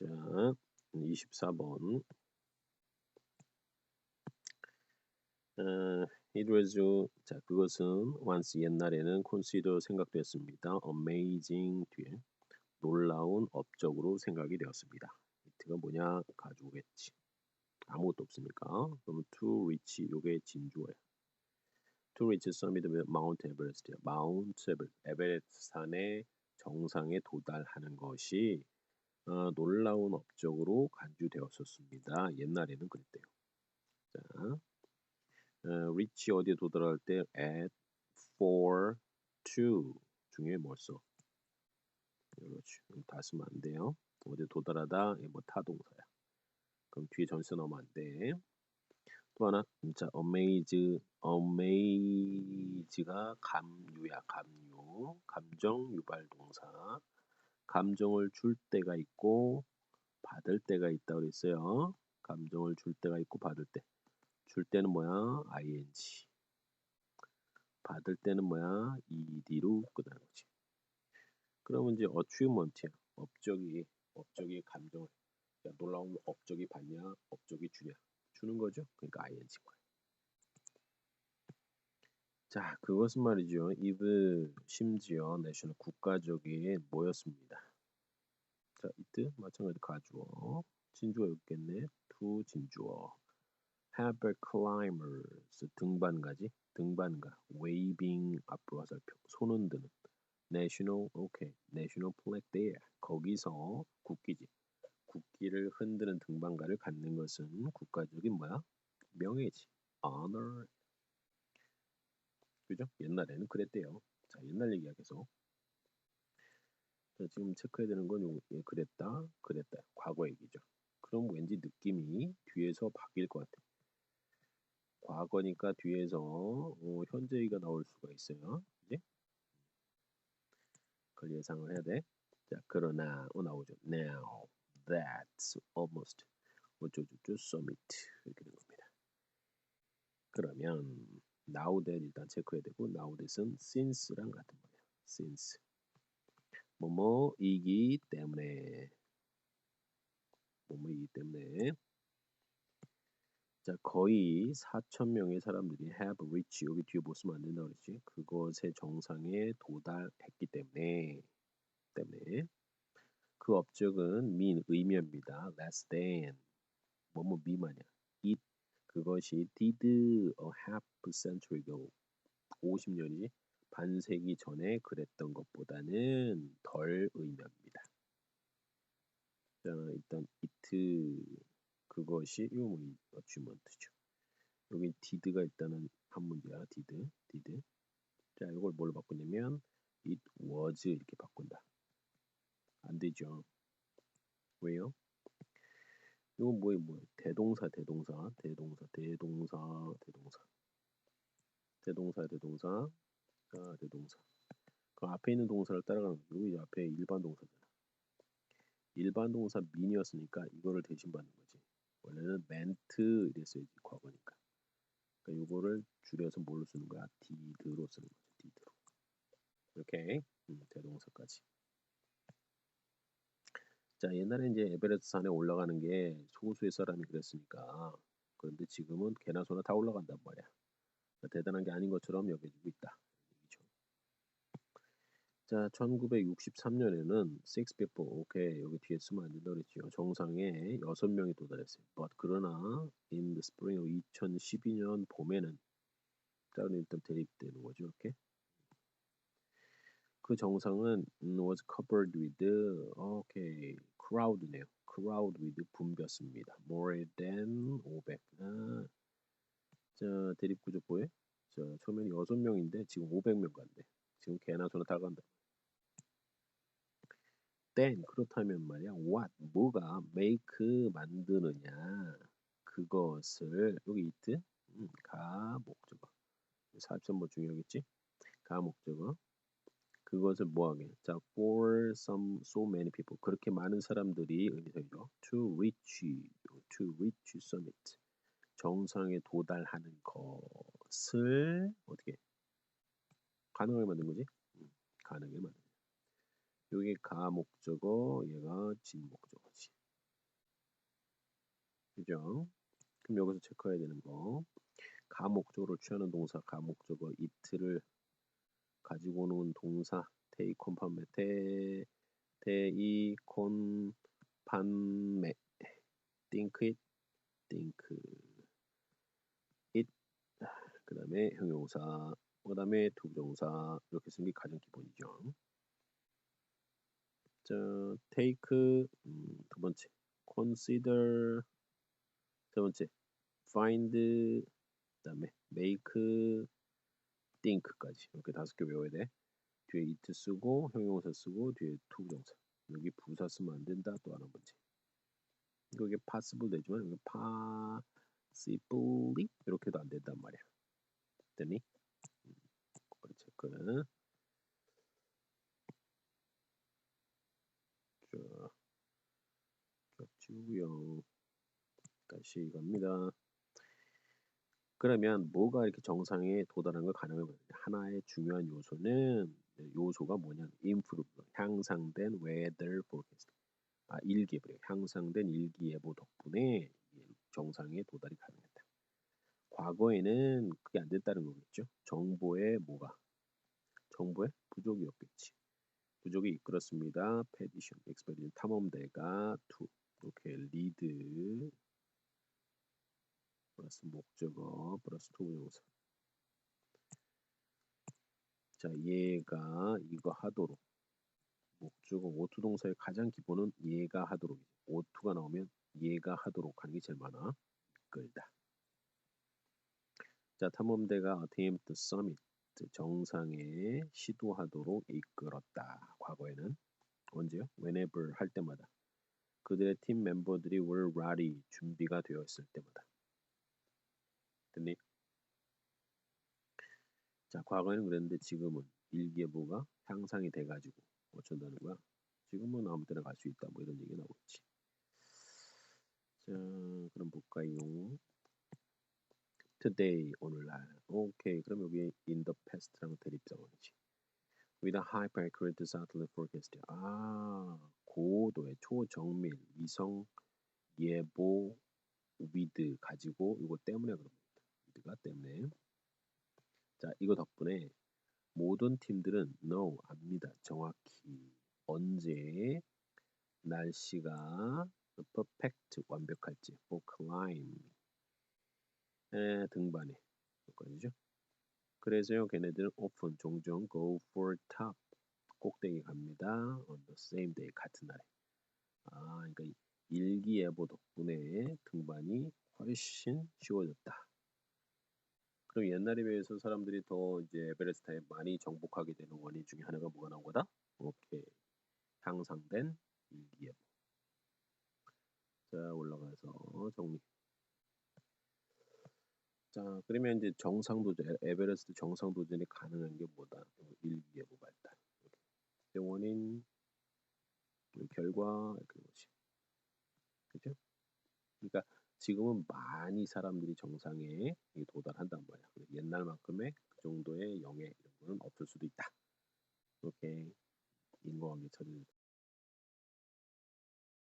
자, 24번. 어, it was 자 그것은 once 옛날에는 consider 생각되었습니다. amazing 뒤에 놀라운 업적으로 생각이 되었습니다. 이트가 뭐냐 가져오겠지. 아무것도 없으니까. 그러면 to reach 요게 진주어야. to reach summit Mount Everest. Mount Everest. 에베레스트 산의 정상에 도달하는 것이 어, 놀라운 업적으로 간주되었었습니다. 옛날에는 그랬대요. 자, 어, reach 어디에 도달할 때 at, for, to 중에 뭘 써? 그렇지. 다 쓰면 안 돼요. 어디 도달하다 뭐 타동사야. 그럼 뒤에 전세 넣으면 안 돼. 또 하나 진짜 amaze, amaze가 감유야 감유, 감정 유발 동사. 감정을 줄 때가 있고 받을 때가 있다 그랬어요. 감정을 줄 때가 있고 받을 때. 줄 때는 뭐야? ing. 받을 때는 뭐야? ed로 끝나는 거지. 그러면 이제 achievement야. 업적이 업적이 감정을 야, 놀라운 업적이 받냐? 업적이 주냐? 주는 거죠. 그러니까 ing인 거예요. 자, 그것은 말이죠. 이브 심지어 내셔널 국가적인 뭐였습니다. 자, 이트 마찬가지 가주어. 진주어 있겠네. 투 진주어. have climbers 등반가지. 등반가. waving 앞으로 화살표. 손 흔드는. national 오케이. national flag there. 거기서 국기지. 국기를 흔드는 등반가를 갖는 것은 국가적인 뭐야? 명예지. honor 그죠? 옛날에는 그랬대요. 자, 옛날 얘기하겠어. 자, 지금 체크해야 되는 건 요, 예, 그랬다, 그랬다. 과거 얘기죠. 그럼 왠지 느낌이 뒤에서 바뀔 것 같아. 과거니까 뒤에서 어, 현재의가 나올 수가 있어요. 이제 그걸 예상을 해야 돼. 자, 그러나 어 나오죠. Now that's almost 어쩌고저쩌 summit 이렇게 된 겁니다. 그러면 now that 일단 체크해야 되고 now that은 since랑 같은 거예요. since. 뭐뭐이기 때문에. 뭐뭐이기 때문에. 자 거의 4천 명의 사람들이 have reached 여기 뒤에 못 쓰면 안 된다 그랬지? 그것의 정상에 도달했기 때문에. 때문에. 그 업적은 mean 의미입니다. less than. 뭐뭐 미만이야 그것이 did a half century ago 50년이 반세기 전에 그랬던 것보다는 덜 의미합니다. 자, 일단 it 그것이 이거 뭐 어치먼트죠. 여기 did가 일단은 한 문제야. did, did. 자, 이걸 뭘로 바꾸냐면 it was 이렇게 바꾼다. 안 되죠. 왜요? 이건 뭐예요? 뭐예요? 대동사, 대동사, 대동사, 대동사, 대동사. 대동사, 대동사, 자, 대동사. 그 앞에 있는 동사를 따라가는 거고 이 앞에 일반 동사잖아. 일반 동사 민이었으니까 이거를 대신 받는 거지. 원래는 멘트 이랬어야지 과거니까. 그러니까 이거를 줄여서 뭘로 쓰는 거야? did로 쓰는 거죠. did로. 이렇게 음, 대동사까지. 자, 옛날에 이제 에베레스트 산에 올라가는 게 소수의 사람이 그랬으니까. 그런데 지금은 개나 소나 다 올라간단 말이야. 그러니까 대단한 게 아닌 것처럼 여겨지고 있다. 자, 1963년에는 six people, 오케이, 여기 뒤에 쓰면 안 된다 그랬죠. 정상에 6명이 도달했어요. But 그러나 in the spring of 2012년 봄에는 자, 일단 대립되는 거죠, 이렇게. 그 정상은 was covered with okay crowd네요. crowd with 붐볐습니다. more than 500. 아, 자 대립 구조 보여? 자 처음에는 6명인데 지금 500명 간대. 지금 개나 소나 다 간다. then 그렇다면 말이야 what 뭐가 make 만드느냐 그것을 여기 it 음, 가 목적어 4.뭐 중요하겠지? 가 목적어 그것을 뭐하게? 자, for some so many people 그렇게 많은 사람들이 의미상이죠. to reach to reach summit 정상에 도달하는 것을 어떻게 가능하게 만든 거지? 음, 가능하게 만든. 여기 가 목적어, 얘가 진 목적어지. 그죠? 그럼 여기서 체크해야 되는 거. 가 목적으로 취하는 동사 가 목적어 it를 가지고 오는 동사 테이콘 판매 테 테이콘 판매. Think it think it. 그 다음에 형용사 그 다음에 투부정사. 이렇게 쓰는 게 가장 기본이죠. 자, take 음, 두 번째. consider. 세 번째. find. 그 다음에 make think까지 이렇게 다섯 개 외워야 돼. 뒤에 it 쓰고 형용사 쓰고 뒤에 투부정사 여기 부사 쓰면 안 된다 또 하나 문제. 이게 possible 되지만 여기 possibly 이렇게도 안 된단 말이야. 됐니? 음, 체크. 자, 쭉 지우고요. 다시 갑니다. 그러면 뭐가 이렇게 정상에 도달하는 걸 가능한 거예요? 하나의 중요한 요소는 요소가 뭐냐면 improve 향상된 weather 아 일기예보 향상된 일기예보 덕분에 정상에 도달이 가능했다. 과거에는 그게 안 됐다는 거겠죠. 정보의 뭐가 정보의 부족이었겠지. 부족이 이끌었습니다. 패디션, 엑스페리션, 탐험대가 투 이렇게 리드 플러스 목적어 플러스 투부정사. 자 얘가 이거 하도록. 목적어 오투 동사의 가장 기본은 얘가 하도록 오투가 나오면 얘가 하도록 하는 게 제일 많아. 이끌다. 자 탐험대가 attempt summit 정상에 시도하도록 이끌었다. 과거에는. 언제요? whenever 할 때마다. 그들의 팀 멤버들이 were ready 준비가 되어 있을 때마다 됐니? 자, 과거에는 그랬는데 지금은 일기예보가 향상이 돼가지고 어쩐다는 거야? 지금은 아무 때나 갈 수 있다. 뭐 이런 얘기 나오고 있지. 자, 그럼 볼까요? today 오늘날. 오케이. 그럼 여기 in the past랑 대립상황이지. with a hyper accurate satellite forecast. 아, 고도의 초정밀 위성 예보 with 가지고 이거 때문에 그럽 with가 때문에. 자, 이거 덕분에 모든 팀들은 know 압니다. 정확히 언제 날씨가 perfect 완벽할지 for climb 에, 등반에 여기까지죠. 그래서요, 걔네들은 often 종종 go for top 꼭대기 갑니다. on the same day 같은 날에. 아, 그러니까 일기예보 덕분에 등반이 훨씬 쉬워졌다. 그럼 옛날에 비해서 사람들이 더 이제 에베레스트에 많이 정복하게 되는 원인 중에 하나가 뭐가 나온 거다? 오케이. 향상된 일기예보. 자, 올라가서 정리. 자, 그러면 이제 정상 도전, 에베레스트 정상 도전이 가능한 게 뭐다? 일기예보 발달. 원인, 결과, 그것이. 그죠? 그러니까 지금은 많이 사람들이 정상에 도달한단 말이야. 옛날만큼의 그 정도의 영예 이런 거는 없을 수도 있다. 이렇게 인과관계 처리